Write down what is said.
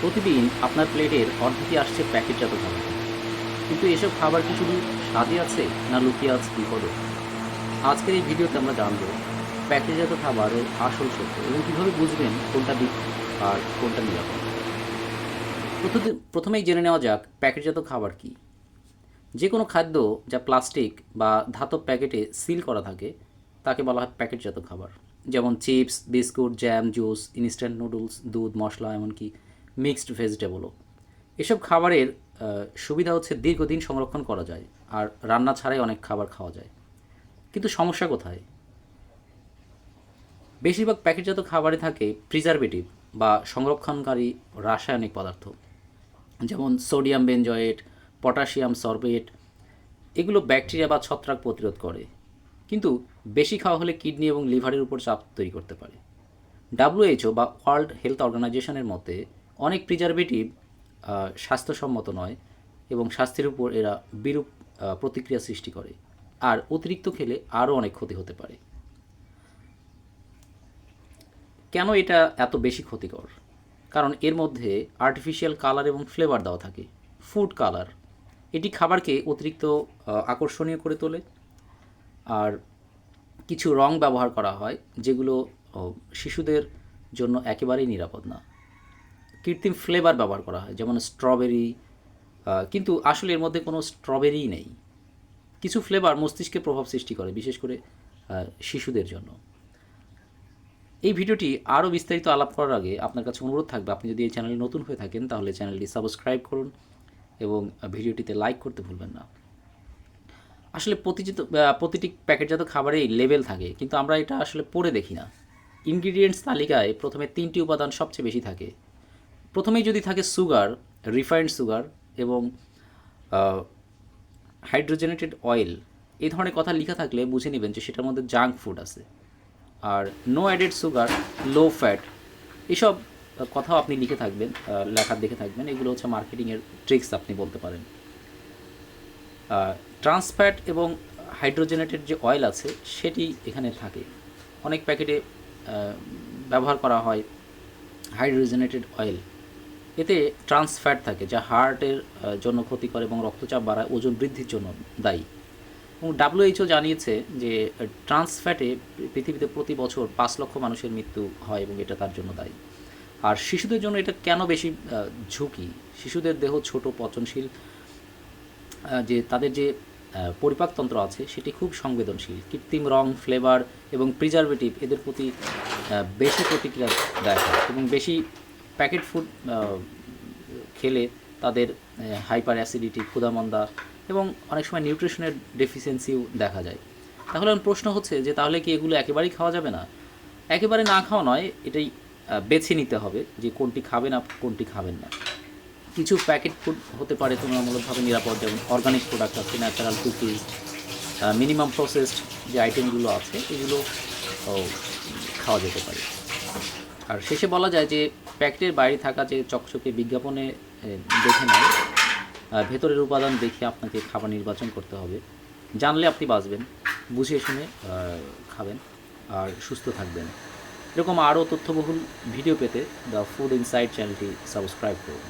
প্রতিদিন আপনার প্লেটের অর্ধেকই আসছে প্যাকেটজাত খাবার। কিন্তু এসব খাবার কি শুধু স্বাদে আছে না লুকিয়ে আছে বিপদও আজকের এই ভিডিওতে আমরা জানব প্যাকেটজাত খাবারের আসল সত্য এবং কীভাবে বুঝবেন কোনটা বিক্রি আর কোনটা নিরাপদ। প্রথমে, প্রথমেই জেনে নেওয়া যাক প্যাকেটজাত খাবার কি। যে কোনো খাদ্য যা প্লাস্টিক বা ধাতব প্যাকেটে সিল করা থাকে, তাকে বলা হয় প্যাকেটজাত খাবার। যেমন chips, biscuit, jam, juice, instant noodles, দুধ, মশলা, এমনকি মিক্সড ভেজিটেবলও। এসব খাবারের সুবিধা হচ্ছে দীর্ঘদিন সংরক্ষণ করা যায় আর রান্না ছাড়াই অনেক খাবার খাওয়া যায়। কিন্তু সমস্যা কোথায়? বেশিরভাগ প্যাকেটজাত খাবারে থাকে প্রিজারভেটিভ বা সংরক্ষণকারী রাসায়নিক পদার্থ। যেমন সোডিয়াম বেনজয়েট পটাশিয়াম সরবেট, এগুলো ব্যাকটেরিয়া বা ছত্রাক প্রতিরোধ করে। কিন্তু বেশি খাওয়া হলে কিডনি এবং লিভারের উপর চাপ তৈরি করতে পারে। ডাব্লিউএইচও বা ওয়ার্ল্ড হেলথ অর্গানাইজেশনের মতে অনেক প্রিজারভেটিভ স্বাস্থ্যসম্মত নয় এবং স্বাস্থ্যের উপর এরা বিরূপ প্রতিক্রিয়া সৃষ্টি করে। আর অতিরিক্ত খেলে আরও অনেক ক্ষতি হতে পারে। কেন এটা এত বেশি ক্ষতিকর? কারণ এর মধ্যে আর্টিফিশিয়াল কালার এবং ফ্লেভার দেওয়া থাকে। ফুড কালার এটি খাবারকে অতিরিক্ত আকর্ষণীয় করে তোলে। আর কিছু রং ব্যবহার করা হয় যেগুলো শিশুদের জন্য একেবারেই নিরাপদ না। কৃত্রিম ফ্লেভার ব্যবহার করা হয়, যেমন স্ট্রবেরি কিন্তু আসলে এর মধ্যে কোনো স্ট্রবেরিই নেই। কিছু ফ্লেভার মস্তিষ্কে প্রভাব সৃষ্টি করে, বিশেষ করে শিশুদের জন্য। এই ভিডিওটি আরও বিস্তারিত আলাপ করার আগে আপনার কাছে অনুরোধ থাকবে, আপনি যদি এই চ্যানেলে নতুন হয়ে থাকেন, তাহলে চ্যানেলটি সাবস্ক্রাইব করুন এবং ভিডিওটিতে লাইক করতে ভুলবেন না। আসলে প্রতিজিত প্রতিটি প্যাকেটজাত খাবারেই লেভেল থাকে, কিন্তু আমরা এটা আসলে পড়ে দেখি না। ইনগ্রিডিয়েন্টস তালিকায় প্রথমে তিনটি উপাদান সবচেয়ে বেশি থাকে। প্রথমেই যদি থাকে সুগার রিফাইন্ড সুগার এবং হাইড্রোজেনেটেড অয়েল এই ধরনের কথা লেখা থাকলে বুঝে নেবেন যে সেটার মধ্যে জাঙ্ক ফুড আছে। আর no added sugar low fat এসব কথাও আপনি লিখে থাকবেন লেখা, দেখে থাকবেন। এগুলো হচ্ছে মার্কেটিংয়ের ট্রিক্স আপনি বলতে পারেন। ট্রান্সফ্যাট এবং হাইড্রোজেনেটেড যে অয়েল আছে, সেটি এখানে থাকে। অনেক প্যাকেটে ব্যবহার করা হয় হাইড্রোজেনেটেড অয়েল এতে ট্রান্স ফ্যাট থাকে, যা হার্টের জন্য ক্ষতিকর এবং রক্তচাপ বাড়ায়, ওজন বৃদ্ধির জন্য দায়ী। এবং ডাব্লিউএইচও জানিয়েছে যে ট্রান্স ফ্যাটে পৃথিবীতে প্রতি বছর পাঁচ লক্ষ মানুষের মৃত্যু হয় এবং এটা তার জন্য দায়ী। আর শিশুদের জন্য এটা কেন বেশি ঝুঁকি? শিশুদের দেহ ছোট, পচনশীল যে তাদের যে পরিপাকতন্ত্র আছে, সেটি খুব সংবেদনশীল। কৃত্রিম রং ফ্লেভার এবং প্রিজারভেটিভ এদের প্রতি বেশি প্রতিক্রিয়া দেখায় এবং বেশি প্যাকেট ফুড খেলে তাদের হাইপার অ্যাসিডিটি, ক্ষুধামন্দা এবং অনেক সময় নিউট্রিশনের ডেফিসিয়েন্সিও দেখা যায়। তাহলে প্রশ্ন হচ্ছে যে তাহলে কি এগুলো একেবারেই খাওয়া যাবে না? একেবারে না খাওয়া নয়, এটাই বেছে নিতে হবে যে কোনটি খাবেন আর কোনটি খাবেন না। কিছু প্যাকেট ফুড হতে পারে তুলনামূলকভাবে নিরাপদ, যেমন অর্গানিক প্রোডাক্ট আছে, ন্যাচারাল কুকিজ মিনিমাম প্রসেসড যে আইটেমগুলো আছে, এগুলো খাওয়া যেতে পারে। আর শেষে বলা যায় যে প্যাকেটের বাইরে থাকা যে চকচকে বিজ্ঞাপনে দেখে নেয়। ভেতরের উপাদান দেখে আপনাকে খাবার নির্বাচন করতে হবে। জানলে আপনি বাঁচবেন, বুঝে শুনে খাবেন আর সুস্থ থাকবেন। এরকম আরও তথ্যবহুল ভিডিও পেতে দ্য ফুড ইনসাইট চ্যানেলটি সাবস্ক্রাইব করুন।